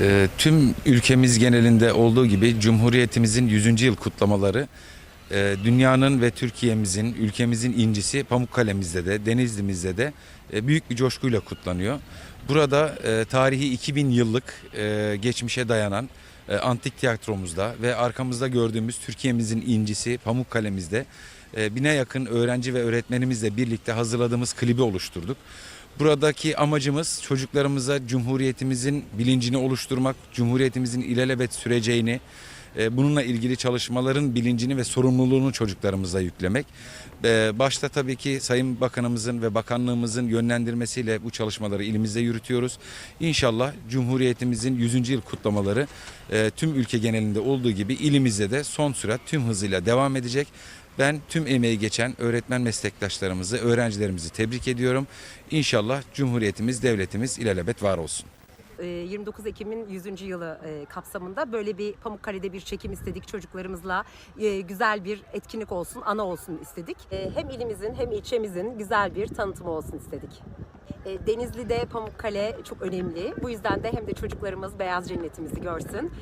Ee, tüm ülkemiz genelinde olduğu gibi Cumhuriyetimizin 100. yıl kutlamaları e, dünyanın ve Türkiye'mizin, ülkemizin incisi Pamukkale'mizde de, Denizli'mizde de e, büyük bir coşkuyla kutlanıyor. Burada e, tarihi 2000 yıllık e, geçmişe dayanan e, antik tiyatromuzda ve arkamızda gördüğümüz Türkiye'mizin incisi Pamukkale'mizde e, bine yakın öğrenci ve öğretmenimizle birlikte hazırladığımız klibi oluşturduk. Buradaki amacımız çocuklarımıza Cumhuriyetimizin bilincini oluşturmak, Cumhuriyetimizin ilelebet süreceğini, e, bununla ilgili çalışmaların bilincini ve sorumluluğunu çocuklarımıza yüklemek. E, Başta tabii ki Sayın Bakanımızın ve bakanlığımızın yönlendirmesiyle bu çalışmaları ilimizde yürütüyoruz. İnşallah Cumhuriyetimizin 100. yıl kutlamaları e, tüm ülke genelinde olduğu gibi ilimizde de son sürat tüm hızıyla devam edecek. Ben tüm emeği geçen öğretmen meslektaşlarımızı, öğrencilerimizi tebrik ediyorum. İnşallah Cumhuriyetimiz, devletimiz ilelebet var olsun. Ee, 29 Ekim'in 100. yılı e, kapsamında böyle bir Pamukkale'de bir çekim istedik çocuklarımızla. E, Güzel bir etkinlik olsun, ana olsun istedik. E, Hem ilimizin hem ilçemizin güzel bir tanıtımı olsun istedik. Denizli'de Pamukkale çok önemli. Bu yüzden de hem de çocuklarımız beyaz cennetimizi görsün.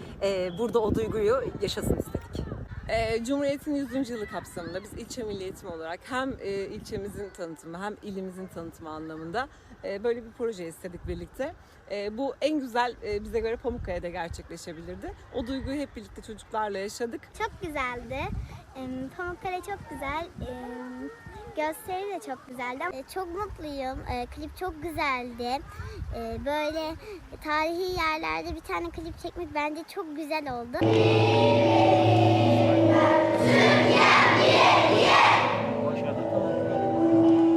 Burada o duyguyu yaşasın istedik. Ee, Cumhuriyet'in 100. yılı kapsamında biz ilçe milli eğitim olarak hem e, ilçemizin tanıtımı hem ilimizin tanıtımı anlamında e, böyle bir proje istedik birlikte. E, bu en güzel e, bize göre Pamukkale'de gerçekleşebilirdi. O duyguyu hep birlikte çocuklarla yaşadık. Çok güzeldi. Em, Pamukkale çok güzel. Em, Gösteri de çok güzeldi. E, Çok mutluyum. E, Klip çok güzeldi. E, Böyle tarihi yerlerde bir tane klip çekmek bence çok güzel oldu.